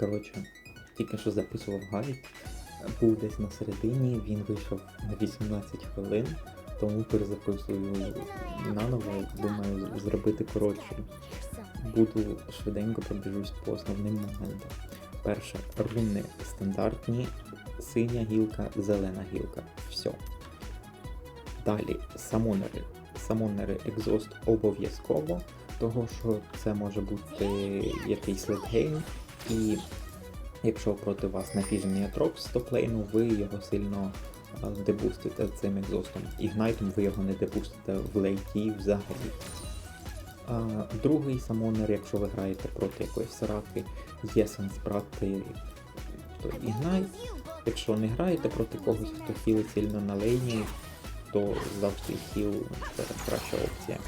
Коротше, тільки що записував гайд, був десь на середині, він вийшов на 18 хвилин, тому перезаписую наново, думаю зробити коротше. Буду швиденько пробіжусь по основним моментам. Перше, руни стандартні, синя гілка, зелена гілка. Все. Далі самонери. Самонери екзост обов'язково, того що це може бути якийсь летгейм, і якщо проти вас нафіжений атроп топлейну, ви його сильно дебустите цим екзостом. Ігнайтом ви його не депустите в лейті взагалі. А, другий самонер, якщо ви граєте проти якоїсь сараки, є сенс брати той ігнайт. Якщо не граєте проти когось, хто хілить сильно на лейні, то завжди хіл це краща опція.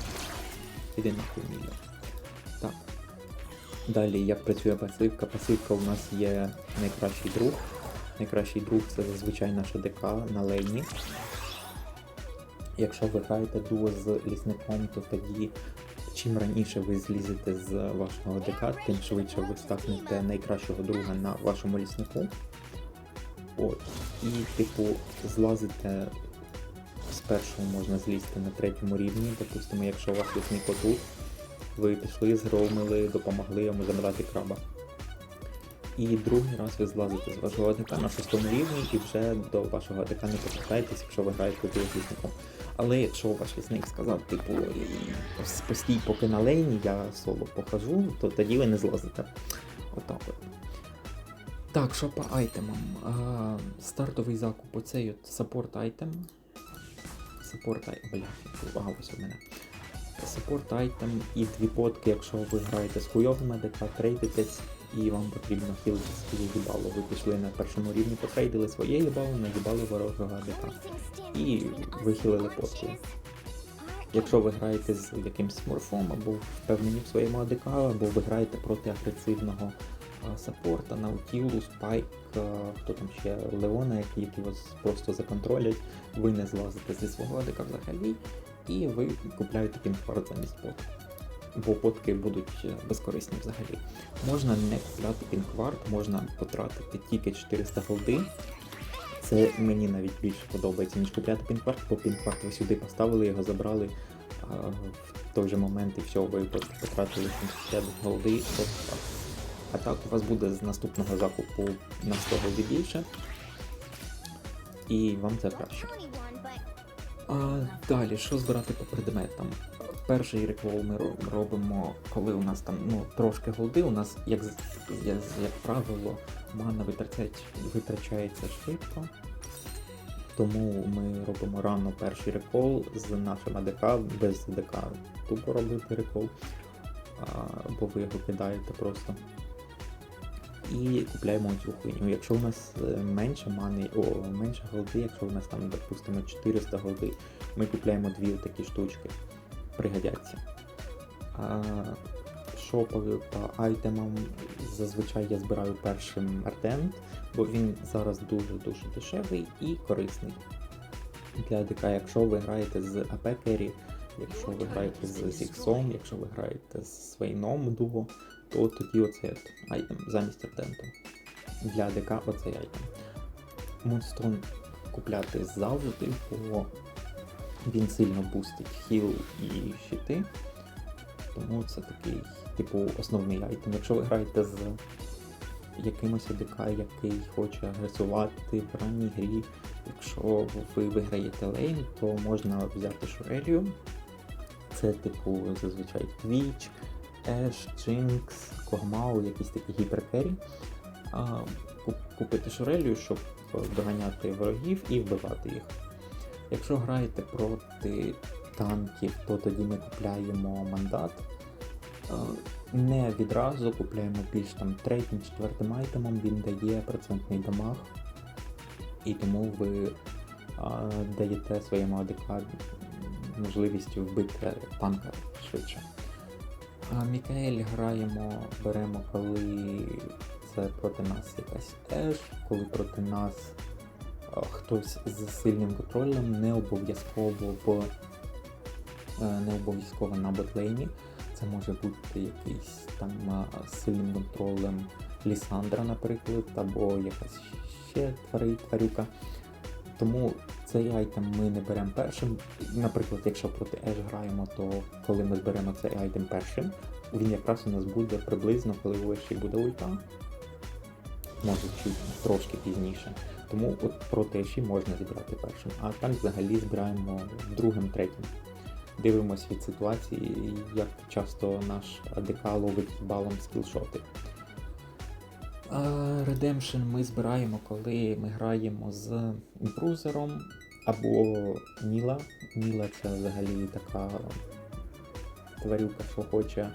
Іди на мілля. Так. Далі, як працює пасивка? Пасивка у нас є найкращий друг. Найкращий друг це зазвичай наша ДК на лейні. Якщо ви граєте дуо з лісником, то тоді чим раніше ви злізете з вашого ДК, тим швидше ви стакнете найкращого друга на вашому ліснику. От. І, типу, злазите спершу можна злізти на третьому рівні. Допустимо, якщо у вас лісник отут, ви пішли, згромили, допомогли йому забрати краба. І другий раз ви злазите з вашого АДК на шостому рівні і вже до вашого АДК не повертаєтесь, якщо ви граєте з лісником. Але якщо ваш лісник сказав, типу, постій поки на лейні, я соло похожу, то тоді ви не злазите. Отак от. Так, що по айтемам? А, стартовий закуп, оцей от саппорт айтем. Саппорт айтем. Бля, ось у мене. Саппорт айтем і дві потки, якщо ви граєте з хуйовим АДК, трейдитесь і вам потрібно хілити своє їбало. Ви пішли на першому рівні, потрейдили своє їбало, наїбали ворожого АДК. І вихилили поткою. Якщо ви граєте з якимсь морфом або впевнені в своєму АДК, або ви граєте проти агресивного саппорта, наутілу, спайк, хто там ще Леона, які, які вас просто законтролять, ви не злазите зі свого АДК взагалі, і ви купляєте пінквард замість поток. Бо потки будуть е, безкорисні взагалі. Можна не купляти пінквард, можна потратити тільки 400 голди. Це мені навіть більше подобається, ніж купляти пінкварт, бо пінкварт ви сюди поставили, його забрали а, в той же момент і все, ви потратили 70 голди. Тобто, а так у вас буде з наступного закупу на 100 голди більше. І вам це краще. А, далі, що збирати по предметам? Перший реквол ми робимо, коли у нас там ну, трошки голди, у нас, як, як, як правило, мана витрачається швидко. Тому ми робимо рано перший рекол з нашим АДК, без АДК тупо робити рекол, а, бо ви його кидаєте просто. І купляємо цю хуйню. Якщо у нас е, менше мани, о, менше голди, якщо у нас там, допустимо, 400 голди, ми купляємо дві такі штучки. Пригодяться. А, що по, по айтемам зазвичай я збираю першим ардент, бо він зараз дуже-дуже дешевий і корисний. Для АДК, якщо ви граєте з АП якщо ви граєте з Зіксом, якщо ви граєте з Свейном дуо, то тоді оцей от айтем замість арденту. Для АДК оцей айтем. Мунстрон купляти завжди, бо він сильно бустить хіл і щити. Тому це такий, типу, основний айтем. Якщо ви граєте з якимось АДК, який хоче агресувати в ранній грі, якщо ви виграєте лейн, то можна взяти Шурелію. Це, типу, зазвичай Twitch, Ash, Jinx, Когмау, якісь такі гіперкері. Купити Шурелію, щоб доганяти ворогів і вбивати їх. Якщо граєте проти танків, то тоді ми купляємо мандат. Не відразу купляємо більш там третім, четвертим айтемом, він дає процентний дамаг. І тому ви а, даєте своєму АДК можливість вбити танка швидше. А Мікаель граємо, беремо, коли це проти нас якась еш, коли проти нас хтось з сильним контролем, не обов'язково в е, не обов'язково на ботлейні. Це може бути якийсь там сильним контролем Лісандра, наприклад, або якась ще тварюка. Тому цей айтем ми не беремо першим. Наприклад, якщо проти Еш граємо, то коли ми зберемо цей айтем першим, він якраз у нас буде приблизно, коли у Еші буде ульта. Може чуть трошки пізніше. Тому от проти Еші можна зібрати першим. А так взагалі збираємо другим, третім. Дивимось від ситуації, як часто наш АДК ловить балом скілшоти. Redemption ми збираємо, коли ми граємо з імпрузером або Ніла. Ніла це взагалі така тварюка, що хоче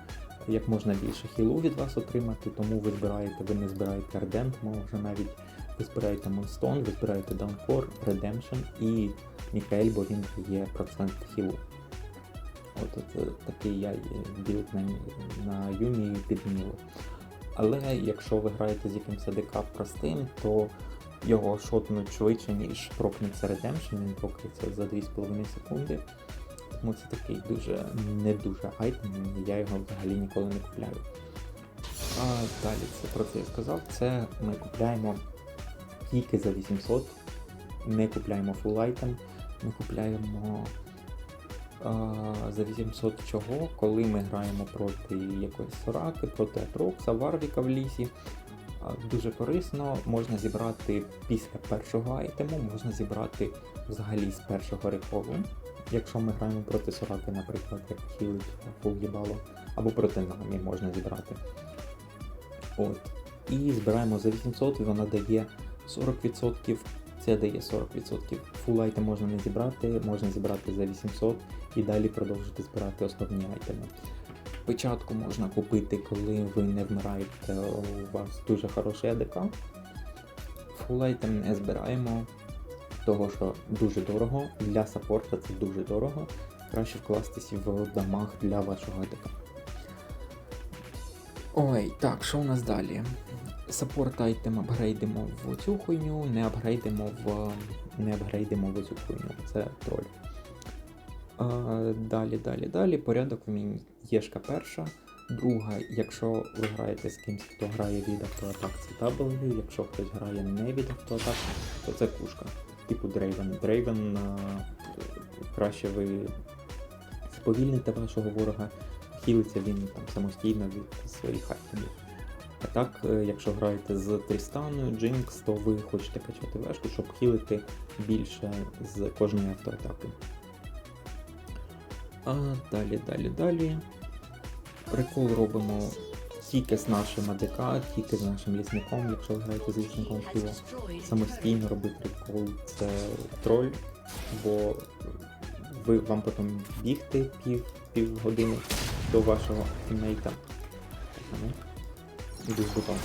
як можна більше хілу від вас отримати, тому ви збираєте, ви не збираєте Ардент, може навіть ви збираєте Монстон, ви збираєте Даункор, Redemption і Мікаель, бо він є процент хілу. От, от е, такий я білд на, на Юмі під Нілу. Але якщо ви граєте з якимось АДК простим, то його шотнуть швидше, ніж прокнеться Redemption, він прокнеться за 2,5 секунди. Тому це такий дуже не дуже айтем, я його взагалі ніколи не купляю. А далі це про це я сказав. Це ми купляємо тільки за 800, не купляємо фул айтем, ми купляємо за 800 чого, коли ми граємо проти якоїсь Сораки, проти Атрокса, Варвіка в лісі. Дуже корисно, можна зібрати після першого айтему, можна зібрати взагалі з першого реколу. Якщо ми граємо проти Сораки, наприклад, як хілить фул або проти намі можна зібрати. От. І збираємо за 800, і вона дає 40%. Це дає 40%. Фул айтем можна не зібрати, можна зібрати за 800 і далі продовжити збирати основні айтеми. Печатку можна купити, коли ви не вмираєте, у вас дуже хороший АДК. Фул айтем не збираємо, того що дуже дорого. Для саппорта це дуже дорого. Краще вкластись в дамаг для вашого АДК. Ой, так, що у нас далі? Саппорт айтем апгрейдимо в цю хуйню, не апгрейдимо в. не апгрейдимо в цю хуйню. Це троль. А, далі, далі, далі. Порядок вмінь. Єшка перша. Друга, якщо ви граєте з кимсь, хто грає від автоатак, це W, якщо хтось грає не від автоатак, то це кушка. Типу Дрейвен. Дрейвен краще ви сповільните вашого ворога, хілиться він там самостійно від своїх айтемів. А так, е, якщо граєте з Трістаною, Джинкс, то ви хочете качати вешку, щоб хілити більше з кожної автоатаки. А далі, далі, далі. Прикол робимо тільки з нашим АДК, тільки з нашим лісником, якщо ви граєте з лісником хіла. Самостійно робити прикол це троль, бо ви вам потім бігти пів, пів години до вашого тіммейта. Ну, Іду з бутом.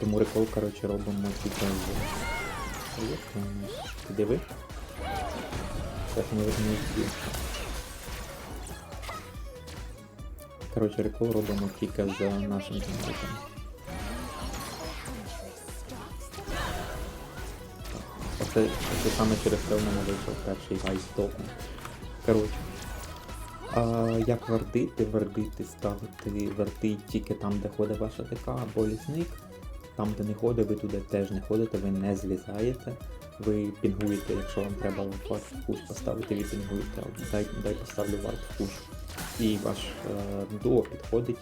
Тому рекол, коротше, робимо тільки з... Ти диви? Так не встиг. Коротше, рекол робимо тільки за нашим тіммейтом. Оце, це саме через це в мене вийшов перший гай з току. Коротше. А, як вардити? Вардити ставити варти тільки там, де ходить ваша ДК або лісник. Там, де не ходить, ви туди теж не ходите, ви не злізаєте. Ви пінгуєте, якщо вам треба варт в куш поставити, ви пінгуєте. Дай, дай поставлю варт в куш. І ваш е, дуо підходить,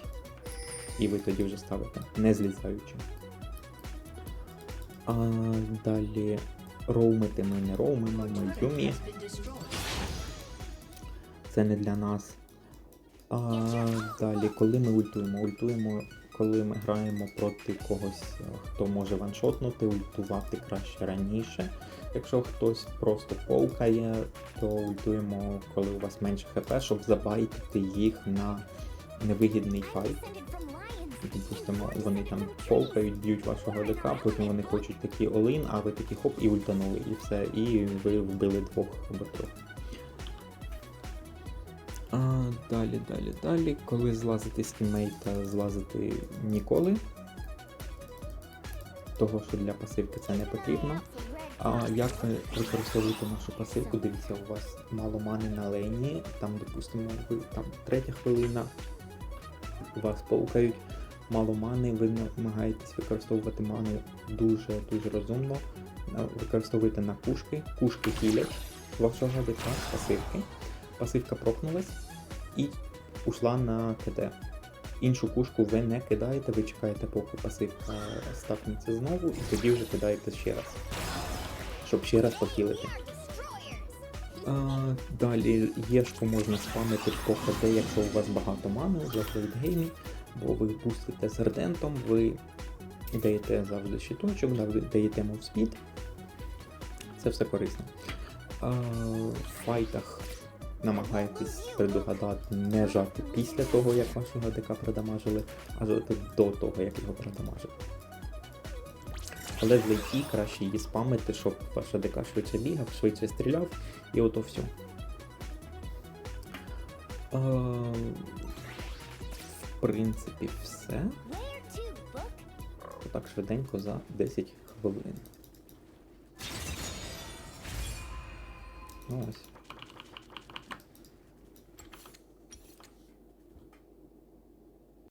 і ви тоді вже ставите, не злізаючи. А далі роумити ми не роумимо, ми юмі. Це не для нас. А далі, коли ми ультуємо? Ультуємо, коли ми граємо проти когось, е, хто може ваншотнути, ультувати краще раніше. Якщо хтось просто полкає, то ультуємо, коли у вас менше хп, щоб забайтити їх на невигідний файт. Допустимо, вони там полкають, б'ють вашого ДК, потім вони хочуть такі олин, а ви такі хоп і ультанули, і все, і ви вбили двох або трьох. А, далі, далі, далі. Коли злазити з тіммейта, злазити ніколи. Того, що для пасивки це не потрібно. А як ви використовуєте нашу пасивку? Дивіться, у вас мало мани на лейні, там, допустимо, там третя хвилина, у вас полкають мало мани, ви намагаєтесь використовувати ману дуже-дуже розумно. А, Використовуйте на кушки, кушки хілять вашого ДК пасивки. Пасивка прокнулась і ушла на КД. Іншу кушку ви не кидаєте, ви чекаєте, поки пасивка стакнеться знову, і тоді вже кидаєте ще раз, щоб ще раз похилити. А, далі єшку можна спамити по ХД, якщо у вас багато мани вже в лейтгеймі, бо ви пустите з ардентом, ви даєте завжди щиточок, завжди даєте мовспід. Це все корисно. А, в файтах намагайтесь предугадати, не жати після того, як вашого ДК продамажили, а жати до того, як його продамажили. Але в лейті краще її спамити, щоб ваша ДК швидше бігав, швидше стріляв, і ото все. Принципі, все. Так швиденько за 10 хвилин. Ну ось.